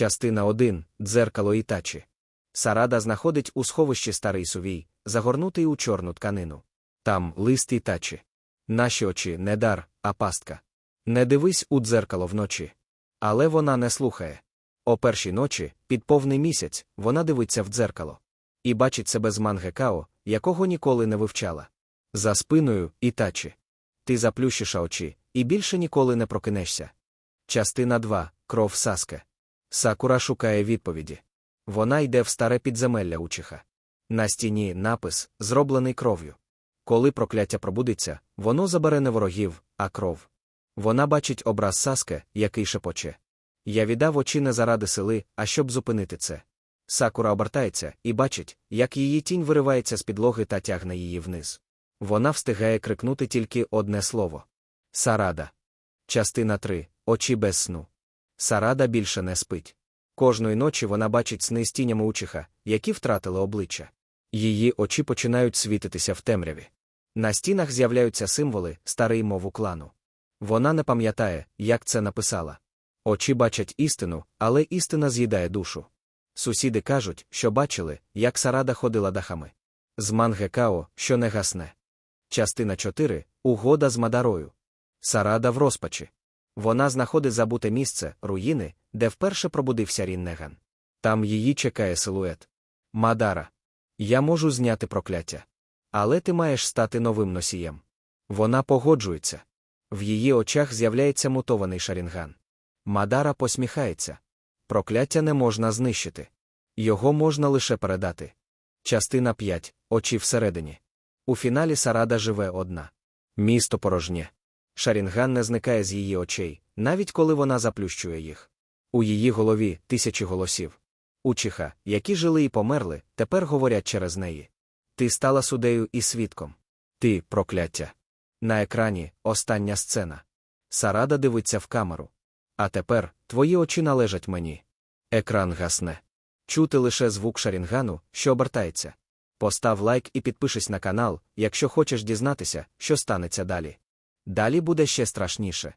Частина 1. Дзеркало Ітачі. Сарада знаходить у сховищі старий сувій, загорнутий у чорну тканину. Там лист Ітачі. Наші очі не дар, а пастка. Не дивись у дзеркало вночі. Але вона не слухає. О першій ночі, під повний місяць, вона дивиться в дзеркало. І бачить себе з мангекао, якого ніколи не вивчала. За спиною Ітачі. Ти заплющиш очі, і більше ніколи не прокинешся. Частина 2. Кров Саске. Сакура шукає відповіді. Вона йде в старе підземелля Учиха. На стіні напис, зроблений кров'ю. Коли прокляття пробудиться, воно забере не ворогів, а кров. Вона бачить образ Саске, який шепоче. Я віддав очі не заради сили, а щоб зупинити це. Сакура обертається і бачить, як її тінь виривається з підлоги та тягне її вниз. Вона встигає крикнути тільки одне слово. Сарада. Частина 3. Очі без сну. Сарада більше не спить. Кожної ночі вона бачить сни з тінями учиха, які втратили обличчя. Її очі починають світитися в темряві. На стінах з'являються символи, старий мову клану. Вона не пам'ятає, як це написала. Очі бачать істину, але істина з'їдає душу. Сусіди кажуть, що бачили, як Сарада ходила дахами. З Мангекао, що не гасне. Частина 4. Угода з Мадарою. Сарада в розпачі. Вона знаходить забуте місце, руїни, де вперше пробудився Ріннеган. Там її чекає силует. Мадара. Я можу зняти прокляття. Але ти маєш стати новим носієм. Вона погоджується. В її очах з'являється мутований шарінган. Мадара посміхається. Прокляття не можна знищити. Його можна лише передати. Частина 5. Очі всередині. У фіналі Сарада живе одна. Місто порожнє. Шарінган не зникає з її очей, навіть коли вона заплющує їх. У її голові тисячі голосів. Учиха, які жили і померли, тепер говорять через неї. Ти стала судею і свідком. Ти прокляття. На екрані остання сцена. Сарада дивиться в камеру. А тепер твої очі належать мені. Екран гасне. Чути лише звук шарінгану, що обертається. Постав лайк і підпишись на канал, якщо хочеш дізнатися, що станеться далі. Далі буде ще страшніше.